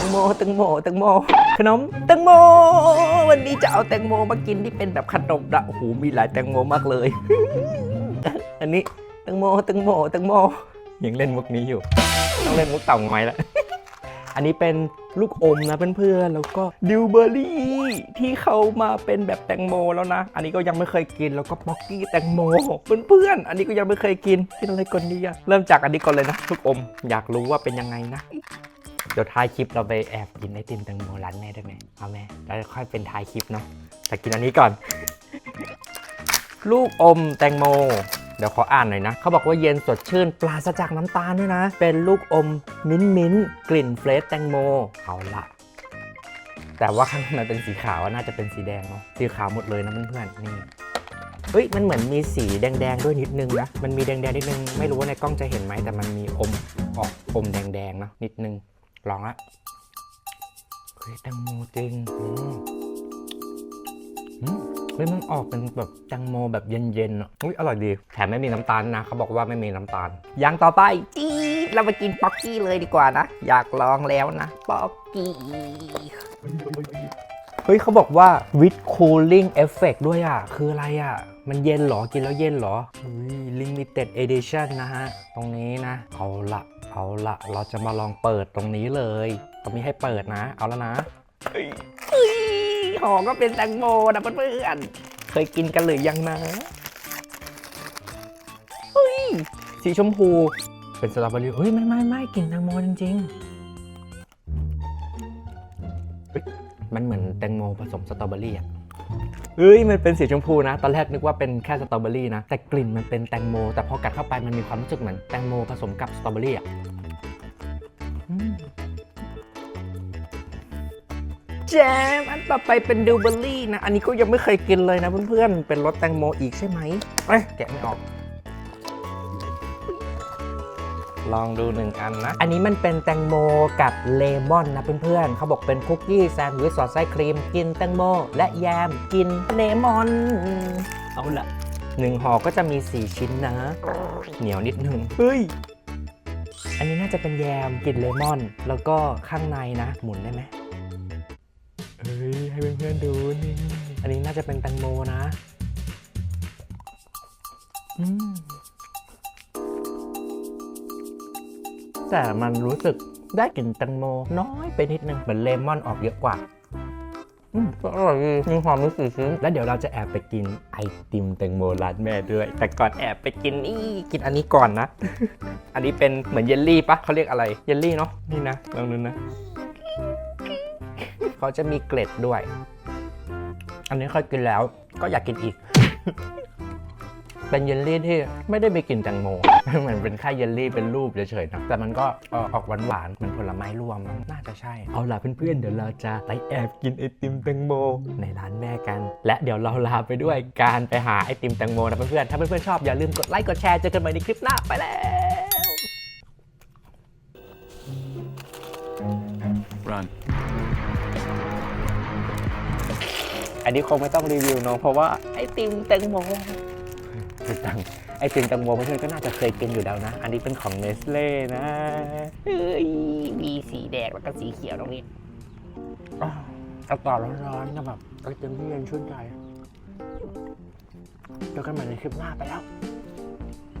ตังโมตังโมตังโม ขนมตังโม วันนี้จะเอาแตงโมมากินที่เป็นแบบขนมนะโอ้โหมีหลายแตงโมมากเลย อันนี้ตังโมตังโมตังโมยังเล่นมุกนี้อยู่ ต้องเล่นมุกเต่างอยแล้ว อันนี้เป็นลูกอมนะเพื่อนๆ แล้วก็ดิวเบอร์รี่ที่เขามาเป็นแบบแตงโมแล้วนะ อันนี้ก็ยังไม่เคยกิน แล้วก็ป๊อกกี้แตงโมเพื่อนๆ อันนี้ก็ยังไม่เคยกิน กินอะไรก่อนดีอะเริ่มจากอันนี้ก่อนเลยนะลูกอม อยากรู้ว่าเป็นยังไงนะ เดี๋ยวท้ายคลิปเราไปแอบกินไอติมแตงโมร้านแม่ได้ไหมเอาแม่แล้วค่อยเป็นท้ายคลิปเนาะ แต่กินอันนี้ก่อน ลูกอมแตงโม เดี๋ยวขออ่านหน่อยนะ เขาบอกว่าเย็นสดชื่น ปราศจากน้ำตาลด้วยนะ เป็นลูกอมมิ้นท์มิ้นกลิ่นเฟรชแตงโม เอาละแต่ว่าข้างในเป็นสีขาวน่าจะเป็นสีแดงเนาะสีขาวหมดเลยนะเพื่อนๆนี่เฮ้ยมันเหมือนมีสีแดงๆด้วยนิดนึงนะ มันมีแดงๆนิดนึง ไม่รู้ว่าในกล้องจะเห็นไหมแต่มันมีอมออกอมแดงๆเนาะนิดนึง ลองละเฮ้ยแตงโมจริงอืม เฮ้ยมันออกเป็นแบบแตงโมแบบเย็นๆอะอุ้ยอร่อยดี แถมไม่มีน้ำตาลนะ เขาบอกว่าไม่มีน้ำตาล อย่างต่อไปจี๊ดเรามากินป๊อกกี้เลยดีกว่านะ อยากลองแล้วนะ ป๊อกกี้ เฮ้ยเขาบอกว่า with cooling effect ด้วยอะ คืออะไรอะ มันเย็นเหรอ กินแล้วเย็นเหรอเฮ้ย limited edition นะฮะ ตรงนี้นะ เอาละเอาละเราจะมาลองเปิดตรงนี้เลยตรงนี้ให้เปิดนะ เอาแล้วนะ ห่อก็เป็นแตงโมนะเพื่อนๆเคยกินกันหรือยังนะเฮ้ยสีชมพู เป็นสตรอเบอรี่เฮ้ยไม่ไม่ไม่กลิ่นแตงโมจริงๆมันเหมือนแตงโมผสมสตรอเบอรี่อะเฮ้ยมันเป็นสีชมพูนะ ตอนแรกนึกว่าเป็นแค่สตรอเบอรี่นะ แต่กลิ่นมันเป็นแตงโม แต่พอกัดเข้าไปมันมีความรู้สึกเหมือนแตงโมผสมกับสตรอเบอรี่อะ แจม อันต่อไปเป็นดิวเบอรี่นะ อันนี้ก็ยังไม่เคยกินเลยนะเพื่อนๆ เป็นรสแตงโมอีกใช่ไหมเอ้ยแกะไม่ออก ลองดูหนึ่งอันนะ อันนี้มันเป็นแตงโมกับเลมอนนะเพื่อนๆเขาบอกเป็นคุกกี้แซนด์วิชสอดไส้ครีม กินแตงโม และแยมกินเลมอน เอาละหนึ่งห่อก็จะมี 4 ชิ้นนะ เหนียวนิดนึงเฮ้ยอันนี้น่าจะเป็นแยมกลิ่นเลมอน แล้วก็ข้างในนะ หมุนได้ไหม เอ้ยให้เพื่อนๆดูนี่อันนี้น่าจะเป็นแตงโมนะอืมแต่มันรู้สึกได้กลิ่นแตงโมน้อยไปนิดนึงเหมือนเลมอนออกเยอะกว่าอืมก็อร่อยดีมีความรู้สึกซึ้งแล้วเดี๋ยวเราจะแอบไปกินไอติมแตงโมร้านแม่ด้วย แต่ก่อนแอบไปกินนี่กินอันนี้ก่อนนะ อันนี้เป็นเหมือนเยลลี่ปะเขาเรียกอะไรเยลลี่เนาะนี่นะลองดูนะ เขาจะมีเกล็ดด้วย อันนี้เคยกินแล้วก็อยากกินอีก เป็นเยลลี่ที่ไม่ได้ไปกลินแตงโมเหมือนเป็นแค่เยลลี่เป็นรูปเฉยๆนะแต่มันก็เอ่อออกหวานๆเหมือนผลไม้รวมมั้งน่าจะใช่ เอาล่ะเพื่อนๆ เดี๋ยวเราจะไปแอบกินไอติมแตงโม ในร้านแม่กัน และเดี๋ยวเราลาไปด้วยการไปหาไอติมแตงโมนะเพื่อนๆถ้าเพื่อนๆชอบอย่าลืมกดไลค์กดแชร์เจอกันใหม่ในคลิปหน้าไปแล้ว Run. อันนี้คงไม่ต้องรีวิวเนาะเพราะว่าไอติมแตงโมคือตังไอติมแตงโมเพื่อนๆก็น่าจะเคยกินอยู่แล้วนะ อันนี้เป็นของเนสเล่นะเฮ้ยมีสีแดงแล้วก็สีเขียวตรงนี้อ้าวอากาศร้อนๆนะแบบไอติมที่เย็นชื่นใจเจอกันใหม่ในคลิปหน้าไปแล้ว